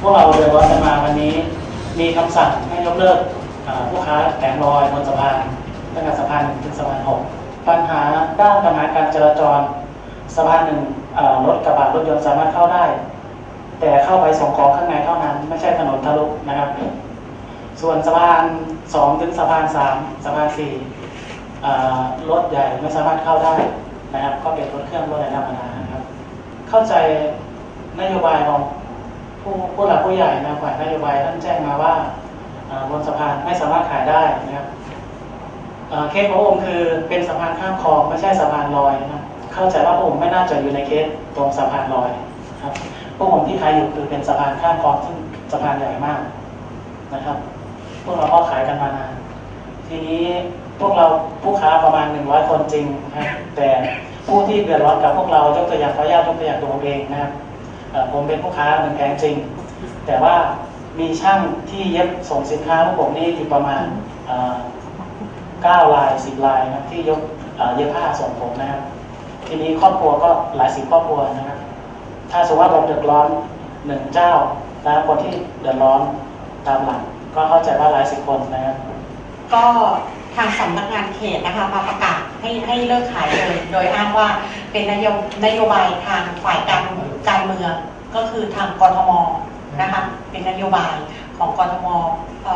พวกเราเดือดร้อนกันมาวันนี้ มีคำสั่งให้ยกเลิกผู้ค้าแผงลอยบนสะพานตั้งแต่สะพานหนึ่งถึงสะพานหกปัญหาด้านปัญหาการจราจรสะพานหนึ่งรถกระบะรถยนต์สามารถเข้าได้ แต่เข้าไปส่งของข้างในเท่านั้น ไม่ใช่ถนนทะลุนะครับ ส่วนสะพานสองถึงสะพานสามสะพานสี่รถใหญ่ไม่สามารถเข้าได้นะครับ ก็เป็นรถเครื่องรถอะไรธรรมดานะครับ เข้าใจนโยบายของ ผู้ผู้หลักผู้ใหญ่นะฝ่ายนโยบายท่านแจ้งมาว่าบนสะพานไม่สามารถขายได้นะครับเคสของผมคือเป็นสะพานข้ามคลองไม่ใช่สะพานลอยนะครับเข้าใจว่าผมไม่น่าจะอยู่ในเคสตรงสะพานลอยครับพวกผมที่ขายอยู่คือเป็นสะพานข้ามคลองซึ่งสะพานใหญ่มากนะครับ พวกเราก็ขายกันมานานทีนี้พวกเราผู้ค้าประมาณ 100 คนจริงนะครับแต่ผู้ที่เดือดร้อนกับพวกเรายกตัวอย่างขออนุญาตยกตัวอย่างตัวเองนะครับ ผมเป็นผู้ค้าหนึ่งแผงจริง แต่ว่ามีช่างที่เย็บส่งสินค้าพวกผมนี่อยู่ประมาณเอ่อ9ลาย10ลายนะที่ยกเย็บผ้าส่งผมนะครับทีนี้ครอบครัวก็หลายสิบครอบครัวนะครับ ถ้าสมมติว่าเราเดือดร้อนหนึ่งเจ้าแล้วคนที่เดือดร้อนตามหลังก็เข้าใจว่าหลายสิบคนนะครับก็ทางสำนักงานเขตนะคะมาประกาศให้ให้เลิกขายเลย โดยอ้างว่าเป็นนโยนโยบายทางฝ่ายการ การเมืองก็คือทางกทมนะคะเป็นนโยบายของกทมเ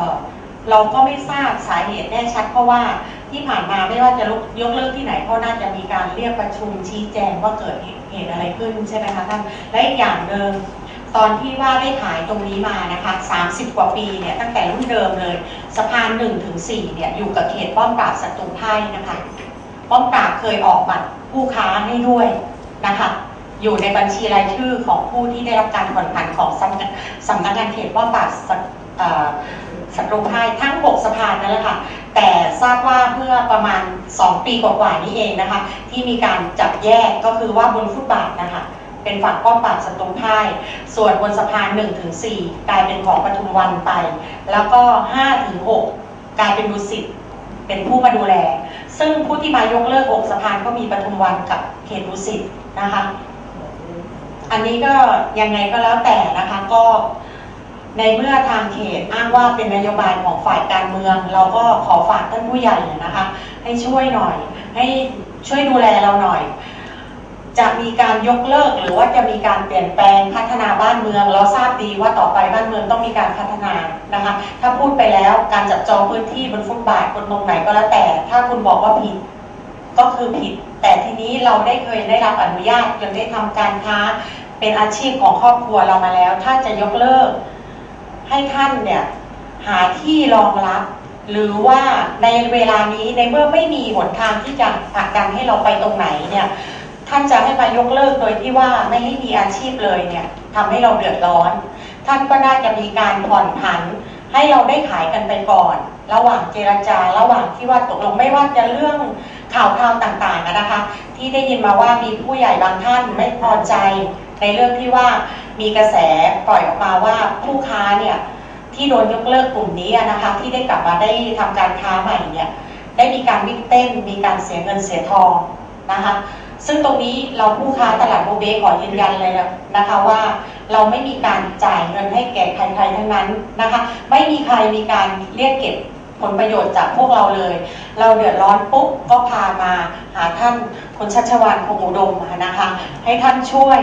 เราก็ไม่ทราบสาเหตุแน่ชัดเพราะว่าที่ผ่านมาไม่ว่าจะยกเลิกที่ไหนก็น่าจะมีการเรียกประชุมชี้แจงว่าเกิดเหตุอะไรขึ้นใช่ไหมคะท่านและอีกอย่างหนึ่งตอนที่ว่าได้ขายตรงนี้มานะคะ 30 กว่าปีเนี่ยตั้งแต่รุ่นเดิมเลยสะพาน1ถึง4เนี่ยอยู่กับเขตป้อมปราบศัตรูไพ่นะคะ ป้อมปราบเคยออกบัตรผู้ค้าให้ด้วยนะคะ อยู่ในบัญชีรายชื่อของผู้ที่ได้รับการผ่อนผันของสำนักสำนักงานเขตป้อมปราบศัตเอ่อศัตรูไพ่ทั้ง 6 สะพานนั่นแหละค่ะ แต่ทราบว่าเมื่อประมาณ 2 ปีกว่าๆนี้เองนะคะ ที่มีการจับแยกก็คือว่าบนฟุตบาทนะคะ เป็นฝั่งป้อมปราบศัตรูพ่าย ส่วนบนสะพาน1ถึง4กลายเป็นของปทุมวันไป แล้วก็5ถึง6กลายเป็นดุสิตเป็นผู้มาดูแล ซึ่งผู้ที่มายกเลิก 6 สะพานก็มีปทุมวันกับเขตดุสิตนะคะ อันนี้ก็ยังไงก็แล้วแต่นะคะก็ในเมื่อทางเขตอ้างว่าเป็นนโยบายของฝ่ายการเมือง เราก็ขอฝากท่านผู้ใหญ่นะคะ ให้ช่วยหน่อย ให้ช่วยดูแลเราหน่อย จะมีการยกเลิกหรือว่าจะมีการเปลี่ยนแปลงพัฒนาบ้านเมือง เราทราบดีว่าต่อไปบ้านเมืองต้องมีการพัฒนานะคะ ถ้าพูดไปแล้วการจับจองพื้นที่บนฟุตบาทบนตรงไหนก็แล้วแต่ ถ้าคุณบอกว่าผิด ก็คือผิด แต่ทีนี้เราได้เคยได้รับอนุญาตจนได้ทำการค้าเป็นอาชีพของครอบครัวเรามาแล้ว ถ้าจะยกเลิก ให้ท่านเนี่ยหาที่รองรับ หรือว่าในเวลานี้ในเมื่อไม่มีหนทางที่จะผลักดันให้เราไปตรงไหนเนี่ยท่านจะให้มายกเลิกโดยที่ว่าไม่ให้มีอาชีพเลยเนี่ยทำให้เราเดือดร้อน ท่านก็น่าจะมีการผ่อนผัน ให้เราได้ขายกันไปก่อน ระหว่างเจรจาระหว่างที่ว่าตกลงไม่ว่าจะเรื่อง ข่าวคราวต่างๆอะนะคะ ที่ได้ยินมาว่ามีผู้ใหญ่บางท่านไม่พอใจในเรื่องที่ว่ามีกระแสปล่อยออกมาว่าผู้ค้าเนี่ยที่โดนยกเลิกกลุ่มนี้นะคะ ที่ได้กลับมาได้ทำการค้าใหม่เนี่ยได้มีการวิ่งเต้น มีการเสียเงินเสียทองนะคะ ซึ่งตรงนี้เราผู้ค้าตลาดโบเบขอยืนยันเลยนะคะว่าเราไม่มีการจ่ายเงินให้แก่ใครๆทั้งนั้นนะคะ ไม่มีใครมีการเรียกเก็บ ผลประโยชน์จากพวกเราเลย เราเดือดร้อนปุ๊บก็พามาหาท่านคุณชัชวานคงอุดมนะคะ ให้ท่านช่วย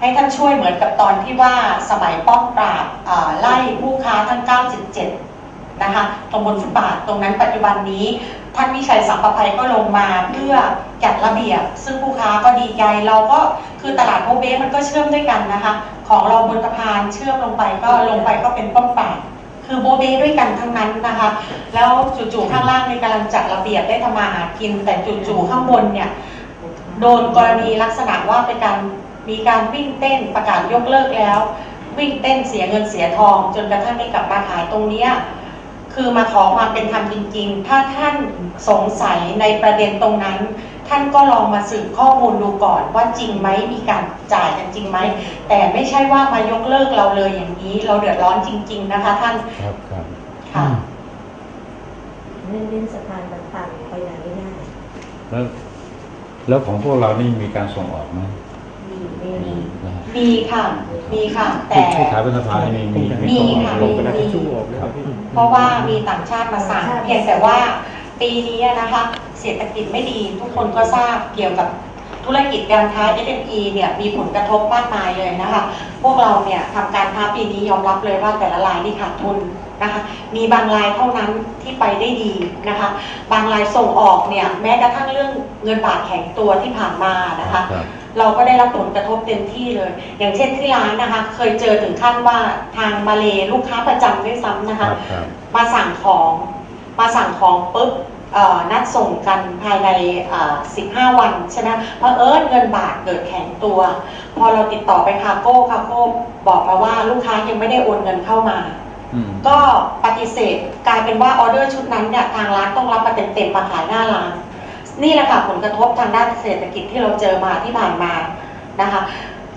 ให้ท่านช่วยเหมือนกับตอนที่ว่าสมัยป้อมปราบไล่ผู้ค้าทั้ง97นะคะตรงบนฟุตบาทตรงนั้นปัจจุบันนี้ท่านวิชัยสัมปภัยก็ลงมาเพื่อจัดระเบียบ ซึ่งผู้ค้าก็ดีใจเราก็คือตลาดโบเบ้มันก็เชื่อมด้วยกันนะคะ ของเราบนสะพานเชื่อมลงไปก็ลงไปก็เป็นป้อมปราบ คือโบเบด้วยกันทั้งนั้นนะคะแล้วจู่ๆข้างล่างในกำลังจัดระเบียบได้ทำมาหากิน แต่จู่ๆข้างบนเนี่ยโดนกรณีลักษณะว่าเป็นการมีการวิ่งเต้นประกาศยกเลิกแล้ว วิ่งเต้นเสียเงินเสียทอง จนกระทั่งได้กลับมาขายตรงเนี้ยคือมาขอความเป็นธรรมจริง ๆ ถ้าท่านสงสัยในประเด็นตรงนั้น ท่านก็ลองมาสืบข้อมูลดูก่อนว่าจริงไหมมีการจ่ายกันจริงไหม แต่ไม่ใช่ว่ามายกเลิกเราเลยอย่างนี้ เราเดือดร้อนจริง ๆ นะคะ ท่านครับครับค่ะเล่นเล่นสะพานมันพังไปไหนไม่ได้ แล้วแล้วของพวกเรานี่มีการส่งออกไหมมีไม่มีนะฮะมีค่ะ มีค่ะ แต่ ผู้ขายเป็นสภานี่มีมีมีค่ะมีมีเพราะว่ามีต่างชาติมาสั่งเพียงแต่ว่า ปีนี้นะคะเศรษฐกิจไม่ดีทุกคนก็ทราบเกี่ยวกับธุรกิจการค้า SME เนี่ยมีผลกระทบมากมายเลยนะคะ พวกเราเนี่ยทำการค้าปีนี้ยอมรับเลยว่าแต่ละรายนี่ขาดทุนนะคะ มีบางรายเท่านั้นที่ไปได้ดีนะคะ บางรายส่งออกเนี่ยแม้กระทั่งเรื่องเงินบาทแข็งตัวที่ผ่านมานะคะครับเราก็ได้รับผลกระทบเต็มที่เลย อย่างเช่นที่ร้านนะคะ เคยเจอถึงขั้นว่าทางมาเลลูกค้าประจำด้วยซ้ำนะครัคะบครับมาสั่งของมาสั่งของปุ๊บเอ่อ นัดส่งกันภายในเอ่อ15 วันใช่ไหมเพราะเอิญเงินบาทเกิดแข็งตัว พอเราติดต่อไปคาโก้คาโก้บอกมาว่าลูกค้ายังไม่ได้โอนเงินเข้ามาอืมก็ปฏิเสธกลายเป็นว่าออเดอร์ชุดนั้นเนี่ยทางร้านต้องรับมาเต็มๆมาขายหน้าร้าน นี่แหละค่ะผลกระทบทางด้านเศรษฐกิจที่เราเจอมาที่ผ่านมานะคะ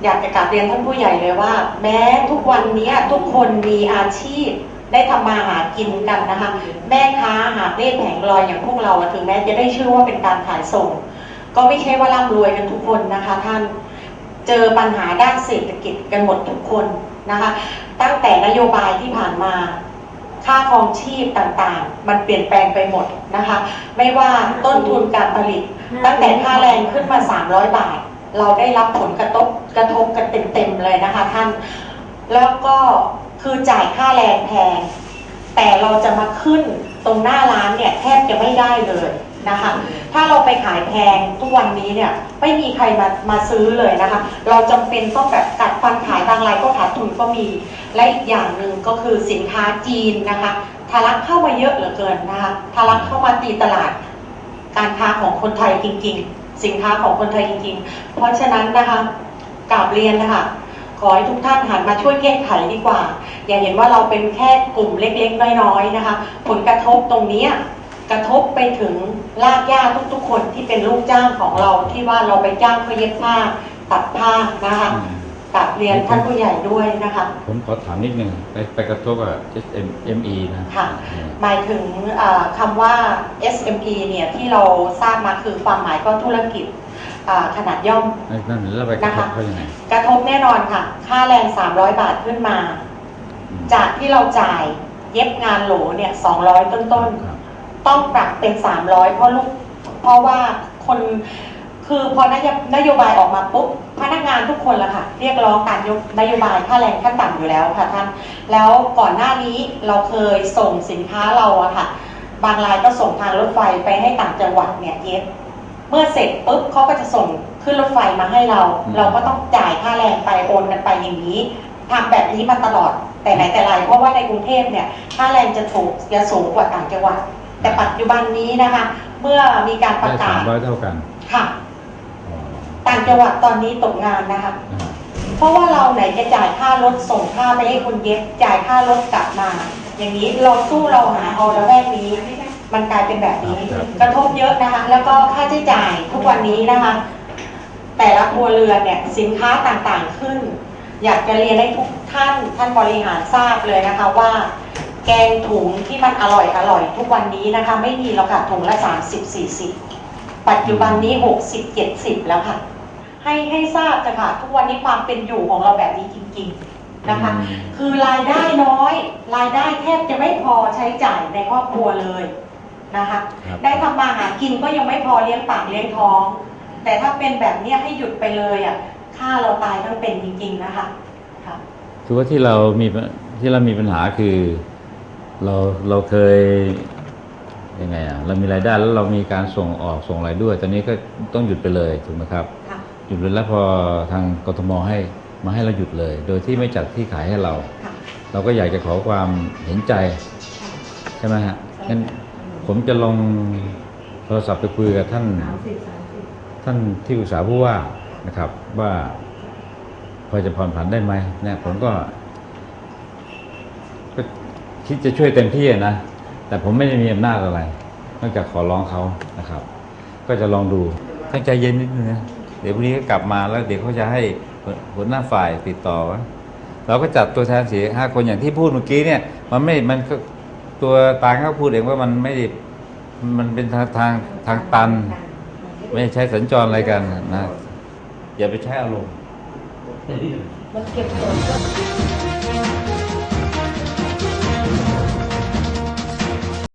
อยากจะกราบเรียนท่านผู้ใหญ่เลยว่า แม้ทุกวันนี้ทุกคนมีอาชีพได้ทำมาหากินกันนะคะ แม่ค้าหาเล่แผงลอยอย่างพวกเราถึงแม้จะได้ชื่อว่าเป็นการขายส่ง ก็ไม่ใช่ว่าร่ำรวยกันทุกคนนะคะ ท่านเจอปัญหาด้านเศรษฐกิจกันหมดทุกคนนะคะ ตั้งแต่นโยบายที่ผ่านมาค่าครองชีพต่างๆ มันเปลี่ยนแปลงไปหมดนะคะ ไม่ว่าต้นทุนการผลิต ตั้งแต่ค่าแรงขึ้นมา 300 บาท เราได้รับผลกระทบกระทบกันเต็มๆเลยนะคะท่าน แล้วก็ คือจ่ายค่าแรงแพง แต่เราจะมาขึ้นตรงหน้าร้านเนี่ยแทบจะไม่ได้เลยนะคะ ถ้าเราไปขายแพงทุกวันนี้เนี่ยไม่มีใครมามาซื้อเลยนะคะ เราจำเป็นต้องแบบกัดฟันขายบางรายก็ขาดทุนก็มี และอีกอย่างหนึ่งก็คือสินค้าจีนนะคะทะลักเข้ามาเยอะเหลือเกินนะคะทะลักเข้ามาตีตลาด การค้าของคนไทยจริง ๆ สินค้าของคนไทยจริง ๆ เพราะฉะนั้นนะคะกราบเรียนนะคะ ขอให้ทุกท่านหันมาช่วยแก้ไขดีกว่า อย่าเห็นว่าเราเป็นแค่กลุ่มเล็กๆน้อยๆนะคะ ผลกระทบตรงเนี้ยกระทบไปถึงรากหญ้าทุกๆ คนที่เป็นลูกจ้างของเราที่ว่าเราไปจ้างเขาเย็บผ้าตัดผ้านะคะอืมกราบเรียนท่านผู้ใหญ่ด้วยนะคะ ผมขอถามนิดนึงไปไปกระทบกับ SME นะค่ะอืมหมายถึงอ่าคำว่า SME เนี่ยที่เราทราบมาคือความหมายก็ธุรกิจอ่า ขนาดย่อมนั่นแล้วไปกระทบเขายังไงกระทบแน่นอนค่ะ ค่าแรง300บาทขึ้นมาอืมจากที่เราจ่ายเย็บงานโหลเนี่ย200ต้นครับๆต้องปรับเป็น300เพราะลูกเพราะว่าคนคือพอนโยนโยบายออกมาปุ๊บพนักงานทุกคนละค่ะ เรียกร้องการยกนโยบายค่าแรงขั้นต่ำอยู่แล้วค่ะท่านแล้วก่อนหน้านี้เราเคยส่งสินค้าเราอะค่ะ บางรายก็ส่งทางรถไฟไปให้ต่างจังหวัดเนี่ยเย็บเมื่อเสร็จปุ๊บเขาก็จะส่งขึ้นรถไฟมาให้เราอืมเราก็ต้องจ่ายค่าแรงไปโอนกันไปอย่างนี้ทำแบบนี้มาตลอดแต่ไหนแต่ไรเพราะว่าในกรุงเทพเนี่ยค่าแรงจะถูกจะสูงกว่าต่างจังหวัดแต่ปัจจุบันนี้นะคะ เมื่อมีการประได้กาสามศร้อยเท่ากันค่ะอ๋อต่างจังหวัดตอนนี้ตกงานนะคะอ่าเพราะว่าเราไหนจะจ่ายค่ารถส่งค่าไปให้คนเย็บจ่ายค่ารถกลับมา อย่างนี้เราสู้เราหาเอาแล้วแวกนี้ มันกลายเป็นแบบนี้ กระทบเยอะนะคะ แล้วก็ค่าใช้จ่ายทุกวันนี้นะคะ แต่ละครัวเรือนเนี่ยสินค้าต่างๆขึ้น อยากจะเรียนให้ทุกท่านท่านบริหารทราบเลยนะคะว่า แกงถุงที่มันอร่อยอร่อยทุกวันนี้นะคะ ไม่มีแล้วค่ะถุงละ 30 40 ปัจจุบันนี้ 60 70 แล้วค่ะ ให้ให้ทราบจะค่ะ ทุกวันนี้ความเป็นอยู่ของเราแบบนี้จริง ๆนะคะคือรายได้น้อย รายได้แทบจะไม่พอใช้จ่ายในครอบครัวเลย นะคะครับ ได้ทำมาหากินก็ยังไม่พอเลี้ยงปากเลี้ยงท้อง แต่ถ้าเป็นแบบเนี้ยให้หยุดไปเลยอะค่าเราตายทั้งเป็นจริงๆนะคะค่ะคือว่าที่เรามีปัญที่เรามีปัญหาคือ เราเราเคยยังไงอะเรามีรายได้แล้วเรามีการส่งออกส่งอะไรด้วย ตอนนี้ก็ต้องหยุดไปเลยถูกไหมครับ ค่ะ หยุดเลยแล้วพอทางกทมให้มาให้เราหยุดเลย โดยที่ไม่จัดที่ขายให้เรา ค่ะ เราก็อยากจะขอความเห็นใจ ใช่ไหมฮะงั้น ผมจะลองโทรศัพท์ไปคุยกับท่านท่านที่ปรึกษาผู้ว่านะครับ ว่าพอจะผ่อนผันได้ไหมเนี่ยผมก็ก็คิดจะช่วยเต็มที่นะ แต่ผมไม่ได้มีอำนาจอะไรนอกจากขอร้องเขานะครับ ก็จะลองดูตั้งใจเย็นนิดนึงนะเดี๋ยวพรุ่งนี้ก็กลับมาแล้วเดี๋ยวเขาจะให้หัวหน้าฝ่ายติดต่อ เราก็จัดตัวแทนเสียห้าคนอย่างที่พูดเมื่อกี้เนี่ย มันไม่มันก็ ตัวตางเขาพูดเองว่ามันไม่ได้มันเป็นทางทางทางตัน ไม่ใช้สัญจรอะไรกันนะอย่าไปใช้อารมณ์ มันเก็บผล